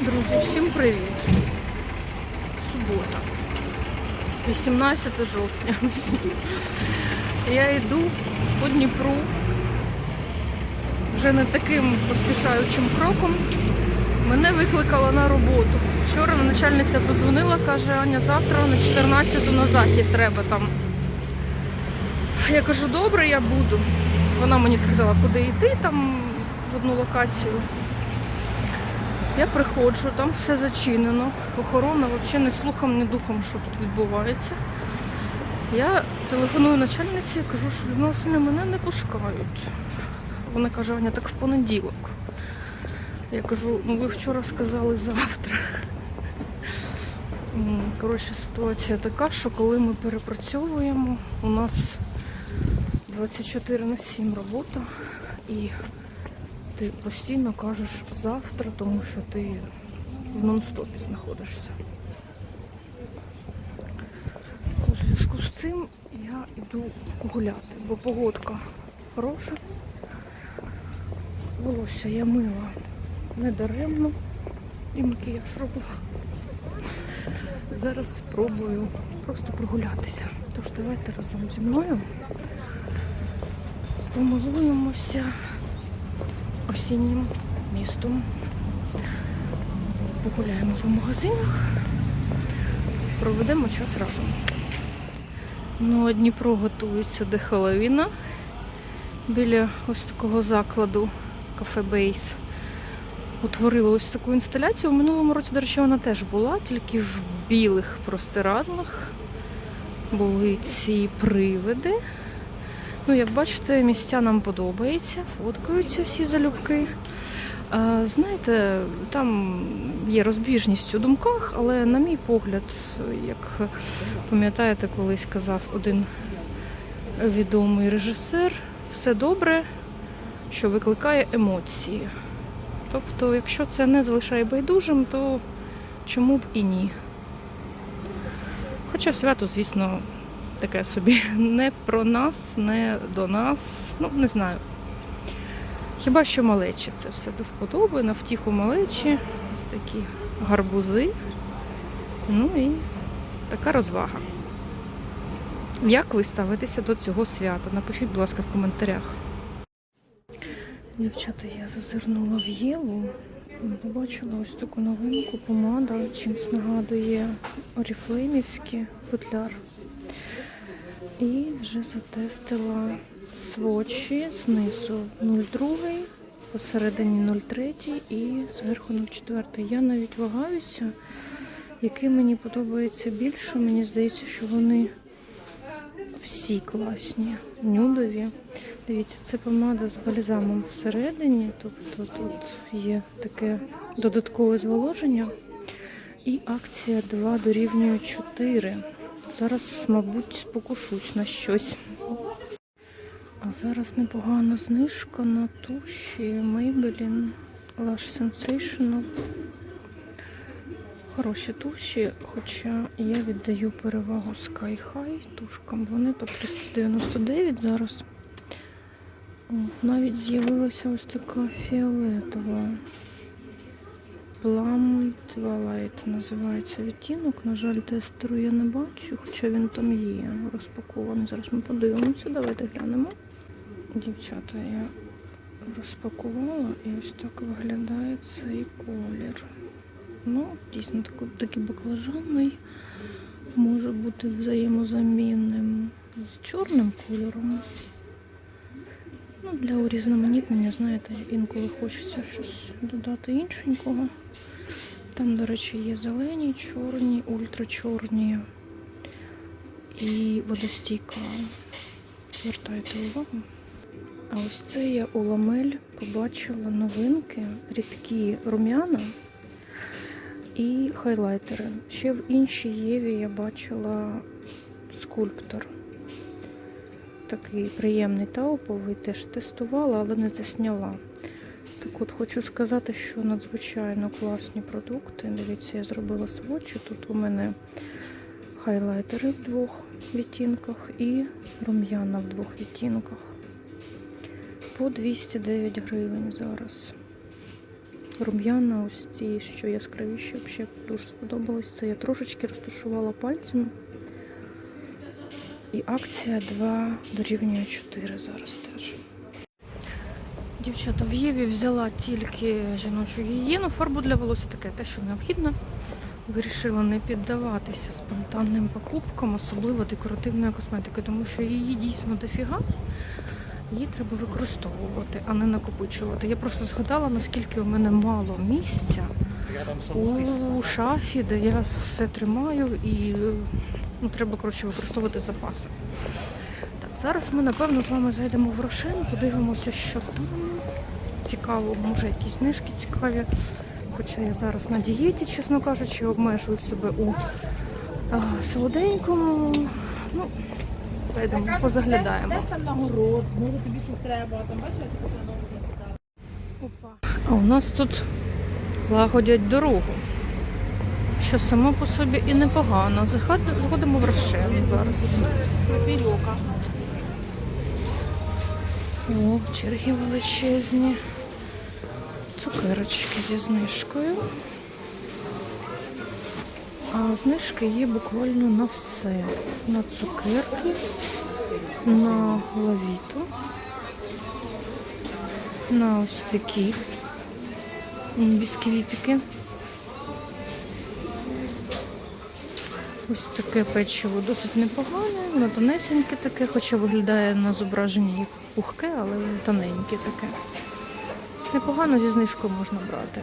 Друзі, всім привіт! Субота, 18 жовтня. Я йду по Дніпру вже не таким поспішаючим кроком. Мене викликала на роботу. Вчора начальниця позвонила, каже, Аня, завтра на 14 на захід треба там. Я кажу, добре, я буду. Вона мені сказала, куди йти там в одну локацію. Я приходжу, там все зачинено. Охорона взагалі не слухом, ні духом, що тут відбувається. Я телефоную начальниці і кажу, що Людмила Васильівна, мене не пускають. Вона каже, Аня, так в понеділок. Я кажу, ну ви вчора сказали завтра. Коротше, ситуація така, що коли ми перепрацьовуємо, у нас 24 на 7 робота і ти постійно кажеш завтра, тому що ти в нон-стопі знаходишся. У зв'язку з цим я йду гуляти, бо погодка хороша. Волосся я мила не даремно і макіяж робила. Зараз спробую просто прогулятися. Тож давайте разом зі мною помилуємося осіннім містом. Погуляємо по магазинах, проведемо час разом. Ну, Дніпро готується до Хеллоуіна. Біля ось такого закладу кафе Бейс утворили ось таку інсталяцію. У минулому році, до речі, вона теж була, тільки в білих простирадлах були ці привиди. Ну, як бачите, місця нам подобається, фоткаються всі залюбки. Е, Знаєте, там є розбіжність у думках, але на мій погляд, як пам'ятаєте, колись казав один відомий режисер, все добре, що викликає емоції. Тобто, якщо це не залишає байдужим, то чому б і ні? Хоча свято, звісно, таке собі не про нас, не до нас, ну не знаю. Хіба що малечі це все до вподоби, на втіху малечі, ось такі гарбузи. Ну і така розвага. Як ви ставитеся до цього свята? Напишіть, будь ласка, в коментарях. Дівчата, я зазирнула в Єву. Побачила ось таку новинку, помада, чимось нагадує оріфлеймівський футляр. І вже затестила свочі знизу 0,2, посередині 0,3 і зверху 0,4. Я навіть вагаюся, який мені подобається більше. Мені здається, що вони всі класні, нюдові. Дивіться, це помада з бальзамом всередині, тобто тут є таке додаткове зволоження. І акція 2 дорівнює 4. Зараз, мабуть, спокушусь на щось. А зараз непогана знижка на туші Maybelline Lash Sensational. Хороші туші, хоча я віддаю перевагу Sky High тушкам. Вони по 399 зараз. Навіть з'явилася ось така фіолетова. Plum Twilight називається відтінок. На жаль, тестеру я не бачу, хоча він там є розпакований. Зараз ми подивимося, давайте глянемо. Дівчата, я розпакувала і ось так виглядає цей колір. Ну, дійсно такий, такий баклажанний може бути взаємозамінним з чорним кольором. Ну, для урізноманітнення, знаєте, інколи хочеться щось додати іншенького. Там, до речі, є зелені, чорні, ультрачорні і водостійка. Звертайте увагу. А ось це я у ламель побачила новинки, рідкі рум'яна і хайлайтери. Ще в іншій Єві я бачила скульптор. Такий приємний тауповий, теж тестувала, але не засняла. Так от хочу сказати, що надзвичайно класні продукти. Дивіться, я зробила свочі. Тут у мене хайлайтери в двох відтінках і рум'яна в двох відтінках. По 209 гривень зараз. рум'яна, ось ці, що яскравіші, взагалі дуже сподобалось. Це я трошечки розташувала пальцем. І акція 2 дорівнює 4 зараз теж. Дівчата, в Єві взяла тільки жіночу гігієну, фарбу для волосся таке те, що необхідно. Вирішила не піддаватися спонтанним покупкам, особливо декоративної косметики, тому що її дійсно дофіга. Її треба використовувати, а не накопичувати. Я просто згадала, наскільки у мене мало місця у шафі, де я все тримаю і ну, треба коротше використовувати запаси. Зараз ми напевно з вами зайдемо в Рошен, подивимося, що там. Цікаво, може якісь знижки цікаві. Хоча я зараз на дієті, чесно кажучи, обмежую себе у а, солоденькому. Ну, зайдемо, позаглядаємо. Де там на город, може тобі щось треба, там Опа. А у нас тут лагодять дорогу. Що само по собі і непогано. Заход- Заходимо в Рошен зараз. Пільока. О, черги величезні. Цукерочки зі знижкою. А знижки є буквально на все. На цукерки, на лавіту, на ось такі бісквітики. Ось таке печиво досить непогане, на тонесеньке таке, хоча виглядає на зображенні як пухке, але тоненьке таке. Непогано зі знижкою можна брати.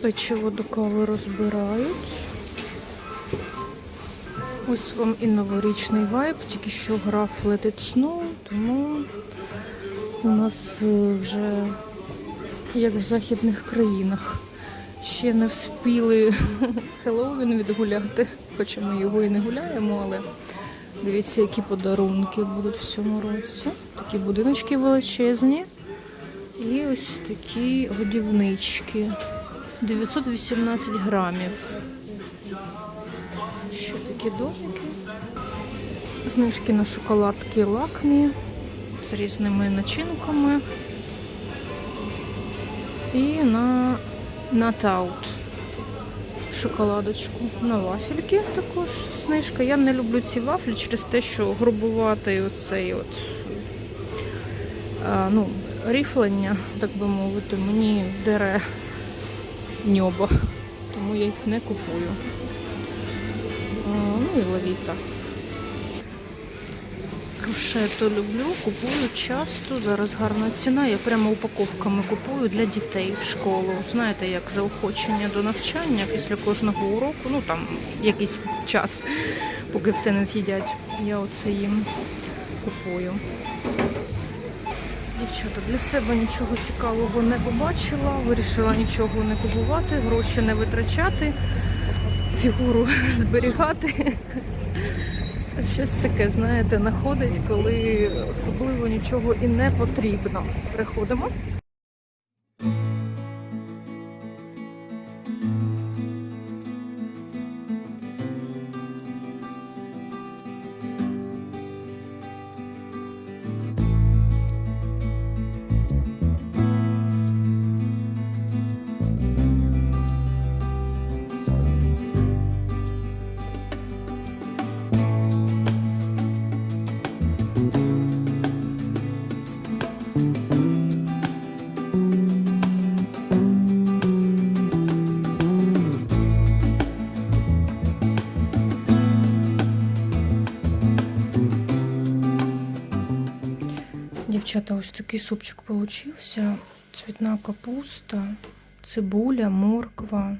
Печиво до кави розбирають. Ось вам і новорічний вайб, тільки що Let It Snow, тому у нас е, вже як в західних країнах. Ще не вспіли Хеллоуін відгуляти, хоча ми його і не гуляємо, але дивіться, які подарунки будуть в цьому році. Такі будиночки величезні. І ось такі годівнички. 918 грамів. Ще такі домики. Знижки на шоколадки лакмі з різними начинками. І на натаут шоколадочку. На вафельки також знижка. Я не люблю ці вафлі через те, що грубувати оцей от а, ну, ріфлення, так би мовити, мені дере ньоба. Тому я їх не купую. А, ну і лавіта. Рушето люблю, купую часто. Зараз гарна ціна. Я прямо упаковками купую для дітей в школу. Знаєте, як заохочення до навчання після кожного уроку. Ну там якийсь час, поки все не з'їдять. Я оце їм купую. Дівчата, для себе нічого цікавого не побачила, вирішила нічого не купувати, гроші не витрачати, фігуру зберігати. Щось таке, знаєте, находить, коли особливо нічого і не потрібно. Приходимо. Дівчата, ось такий супчик получився. Цвітна капуста, цибуля, морква,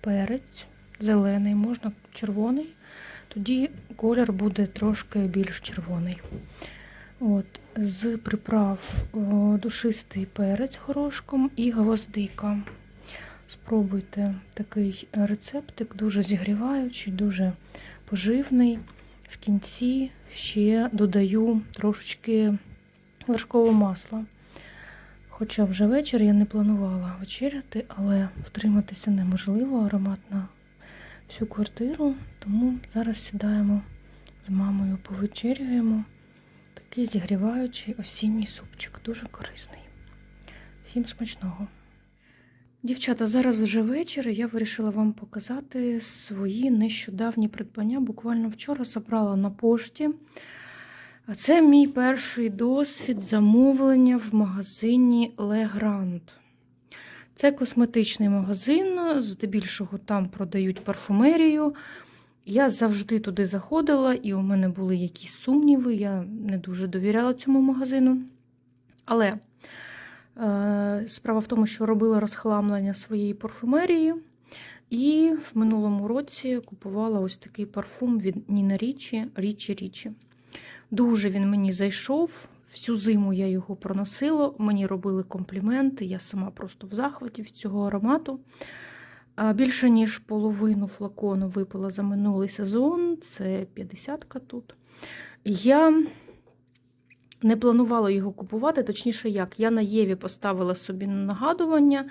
перець, зелений, можна червоний. Тоді колір буде трошки більш червоний. От, з приправ душистий перець горошком і гвоздика. Спробуйте такий рецептик, дуже зігріваючий, дуже поживний. В кінці ще додаю трошечки вершкового масла. Хоча вже вечір я не планувала вечеряти, але втриматися неможливо, аромат на всю квартиру. Тому зараз сідаємо з мамою, повечерюємо. Такий зігріваючий осінній супчик, дуже корисний. Всім смачного. Дівчата, зараз вже вечір. і Я вирішила вам показати свої нещодавні придбання. Буквально вчора забрала на пошті. А Це мій перший досвід замовлення в магазині Le Grand. Це косметичний магазин, здебільшого там продають парфумерію. Я завжди туди заходила, і у мене були якісь сумніви. Я не дуже довіряла цьому магазину. Але е, справа в тому, що робила розхламлення своєї парфумерії. І в минулому році купувала ось такий парфум від Ніна Річі Річі Річі. Дуже він мені зайшов. Всю зиму я його проносила, мені робили компліменти, я сама просто в захваті від цього аромату. Більше ніж половину флакону випила за минулий сезон, це 50-ка тут. Я не планувала його купувати, точніше, як. Я на Єві поставила собі нагадування,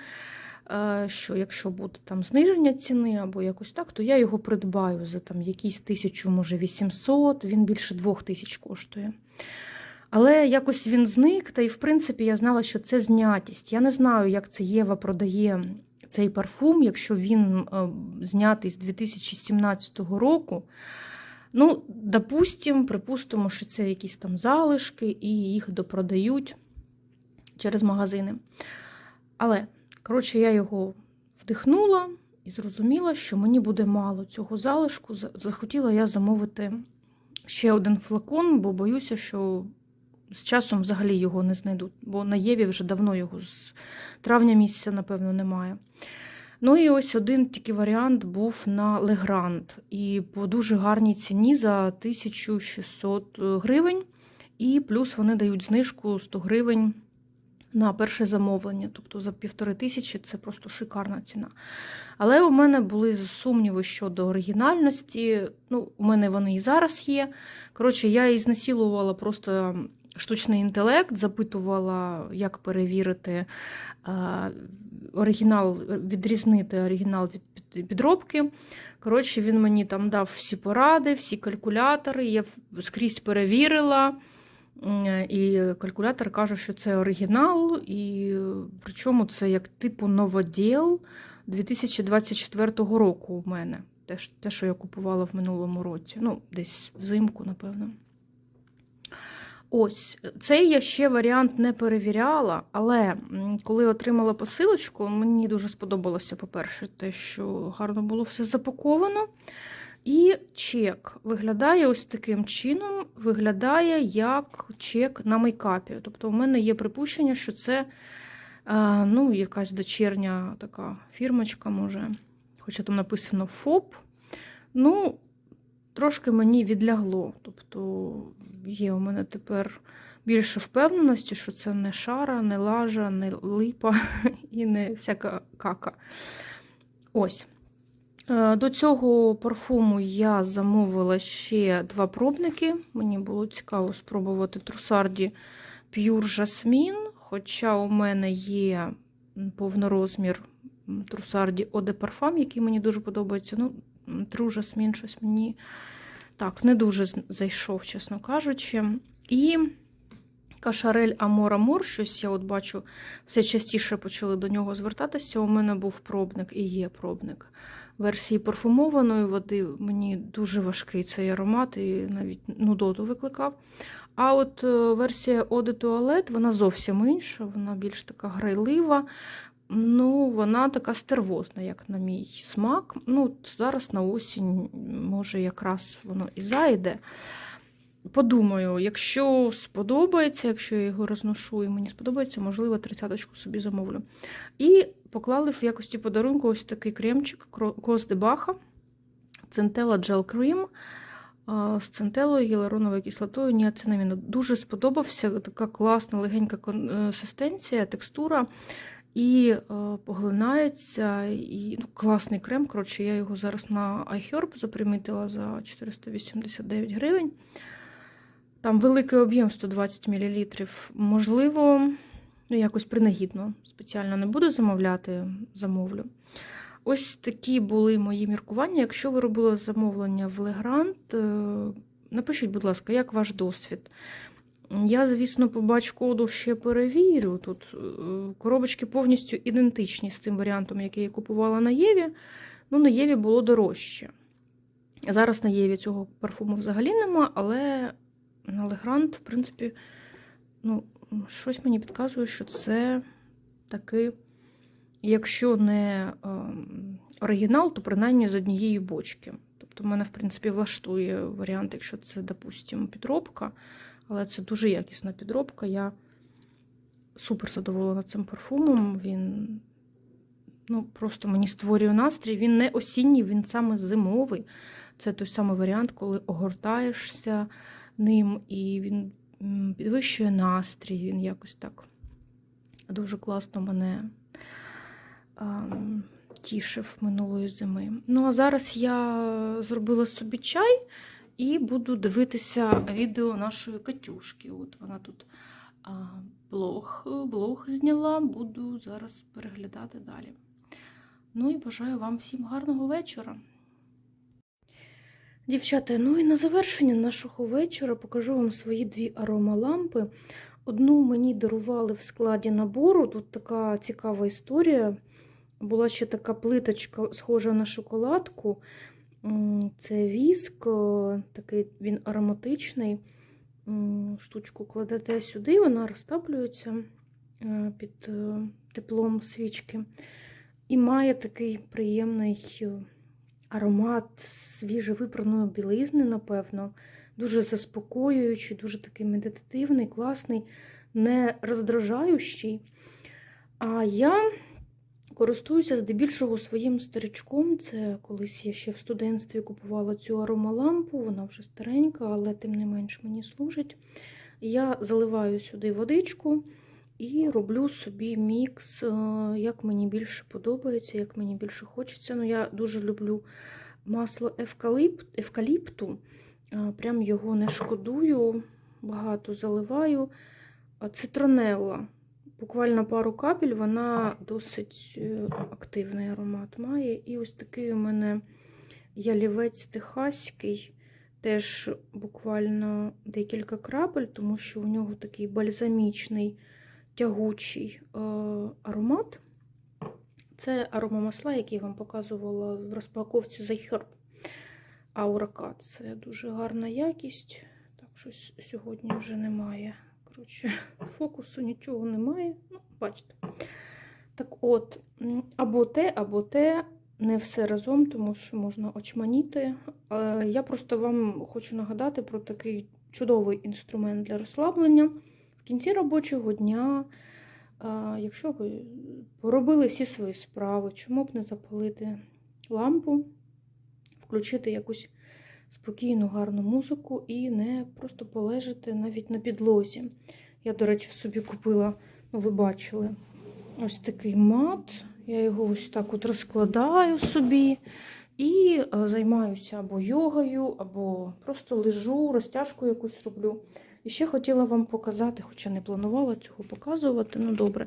що якщо буде там зниження ціни або якось так, то я його придбаю за там якісь тисячу, може 800, він більше двох тисяч коштує. Але якось він зник, та й в принципі я знала, що це знятість. Я не знаю, як це Єва продає цей парфум, якщо він е, знятий з 2017 року. Ну, допустим, припустимо, що це якісь там залишки, і їх допродають через магазини. Але, коротше, я його вдихнула і зрозуміла, що мені буде мало цього залишку. Захотіла я замовити ще один флакон, бо боюся, що з часом взагалі його не знайдуть, бо на Єві вже давно його з травня місяця, напевно, немає. Ну і ось один тільки варіант був на Легранд. І по дуже гарній ціні за 1600 гривень. І плюс вони дають знижку 100 гривень на перше замовлення. Тобто за півтори тисячі це просто шикарна ціна. Але у мене були сумніви щодо оригінальності. Ну, у мене вони і зараз є. Коротше, я і знасилувала просто штучний інтелект, запитувала, як перевірити а, оригінал, відрізнити оригінал від підробки. Коротше, він мені там дав всі поради, всі калькулятори. Я скрізь перевірила. М, І калькулятор каже, що це оригінал, і е, причому це як типу новоділ 2024 року у мене. Те, що я купувала в минулому році. Ну, десь взимку, напевно. Ось, цей я ще варіант не перевіряла, але коли отримала посилочку, мені дуже сподобалося, по-перше, те, що гарно було все запаковано. І чек виглядає ось таким чином, виглядає як чек на мейкапі. Тобто, у мене є припущення, що це е, ну, якась дочерня така фірмочка, може, хоча там написано ФОП. Ну, трошки мені відлягло. Тобто є у мене тепер більше впевненості, що це не шара, не лажа, не липа і не всяка кака. Ось. Е, До цього парфуму я замовила ще два пробники. Мені було цікаво спробувати Трусарді Pure Jasmine, хоча у мене є повнорозмір Трусарді de Parfum, який мені дуже подобається. Ну, True Jasmine щось мені так, не дуже зайшов, чесно кажучи. І Кашарель Амор Амор, щось я от бачу, все частіше почали до нього звертатися. У мене був пробник і є пробник версії парфумованої води. Мені дуже важкий цей аромат і навіть нудоту викликав. А от е, версія Eau Туалет, вона зовсім інша, вона більш така грайлива. Ну, вона така стервозна, як на мій смак. Ну, зараз на осінь, може, якраз воно і зайде. Подумаю, якщо сподобається, якщо я його розношу і мені сподобається, можливо, тридцяточку собі замовлю. І поклали в якості подарунку ось такий кремчик Кос де Баха, Центела Gel Cream з центелою, гіалуроновою кислотою, ніацинаміну. Дуже сподобався така класна, легенька консистенція, текстура. І е, поглинається, і ну, класний крем. Коротше, я його зараз на iHerb запримітила за 489 гривень. Там великий об'єм 120 мл. Можливо, ну, якось принагідно. Спеціально не буду замовляти, замовлю. Ось такі були мої міркування. Якщо ви робили замовлення в Легрант, напишіть, будь ласка, як ваш досвід? Я, звісно, по бач-коду ще перевірю. Тут е, коробочки повністю ідентичні з тим варіантом, який я купувала на Єві. Ну, на Єві було дорожче. Зараз на Єві цього парфуму взагалі нема, але на Легрант, в принципі, ну, щось мені підказує, що це таки, якщо не ем, оригінал, то принаймні з однієї бочки. Тобто, мене, в принципі, влаштує варіант, якщо це, допустимо, підробка. Але це дуже якісна підробка. Я супер задоволена цим парфумом. Він ну, просто мені створює настрій. Він не осінній, він саме зимовий. Це той самий варіант, коли огортаєшся ним, і він підвищує настрій. Він якось так дуже класно мене тішив минулої зими. Ну, а зараз я зробила собі чай. І буду дивитися відео нашої Катюшки. От вона тут блог, блог зняла, буду зараз переглядати далі. Ну і бажаю вам всім гарного вечора. Дівчата, ну і на завершення нашого вечора покажу вам свої дві аромалампи. Одну мені дарували в складі набору. Тут така цікава історія. Була ще така плиточка, схожа на шоколадку. Це віск, е, такий він ароматичний. Штучку кладете сюди, вона розтаплюється е, під е, теплом свічки. І має такий приємний аромат свіжевипраної білизни, напевно. Дуже заспокоюючий, дуже такий медитативний, класний, не роздражаючий. А я Користуюся здебільшого своїм старичком. Це колись я ще в студентстві купувала цю аромалампу, вона вже старенька, але тим не менш мені служить. Я заливаю сюди водичку і роблю собі мікс, е, як мені більше подобається, як мені більше хочеться. Ну, Я дуже люблю масло евкалипт, евкаліпту, прям його не шкодую, багато заливаю. Цитронелла. Буквально пару капель, вона досить е, активний аромат має. І ось такий у мене ялівець техаський, теж буквально декілька крапель, тому що у нього такий бальзамічний тягучий е, аромат. Це аромамасла, які я вам показувала в розпаковці The Herb Auracat. Це дуже гарна якість. Так, щось сьогодні вже немає. Коротше, фокусу нічого немає. Ну, бачите. Так от, або те, або те, не все разом, тому що можна очманіти. Е, Я просто вам хочу нагадати про такий чудовий інструмент для розслаблення. В кінці робочого дня, якщо ви поробили всі свої справи, чому б не запалити лампу, включити якусь спокійну, гарну музику і не просто полежати навіть на підлозі. Я, до речі, собі купила, ну, ви бачили, ось такий мат. Я його ось так от розкладаю собі і е, займаюся або йогою, або просто лежу, розтяжку якусь роблю. І ще хотіла вам показати, хоча не планувала цього показувати. Ну, добре.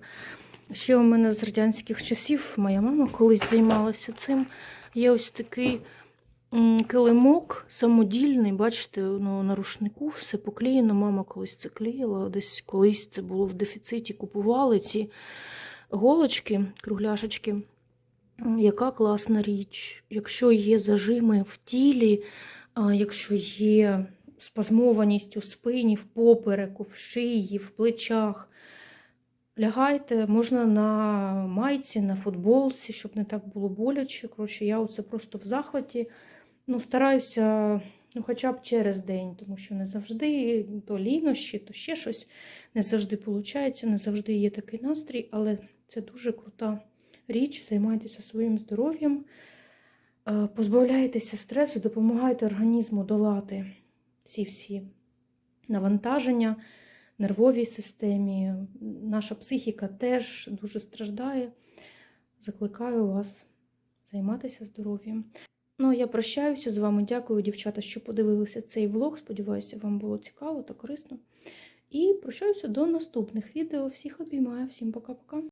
Ще у мене з радянських часів моя мама колись займалася цим. Є ось такий килимок самодільний, бачите, ну, на рушнику все поклеєно. Мама колись це клеїла, десь колись це було в дефіциті. Купували ці голочки, кругляшечки. Яка класна річ. Якщо є зажими в тілі, якщо є спазмованість у спині, в попереку, в шиї, в плечах. Лягайте, можна на майці, на футболці, щоб не так було боляче. Коротше, я оце просто в захваті. Ну, стараюся ну, хоча б через день, тому що не завжди то лінощі, то ще щось не завжди виходить, не завжди є такий настрій, але це дуже крута річ. Займайтеся своїм здоров'ям, е, позбавляйтеся стресу, допомагайте організму долати ці всі навантаження нервовій системі. Наша психіка теж дуже страждає. Закликаю вас займатися здоров'ям. Ну, я прощаюся з вами. Дякую, дівчата, що подивилися цей влог. Сподіваюся, вам було цікаво та корисно. І прощаюся до наступних відео. Всіх обіймаю, всім пока-пока.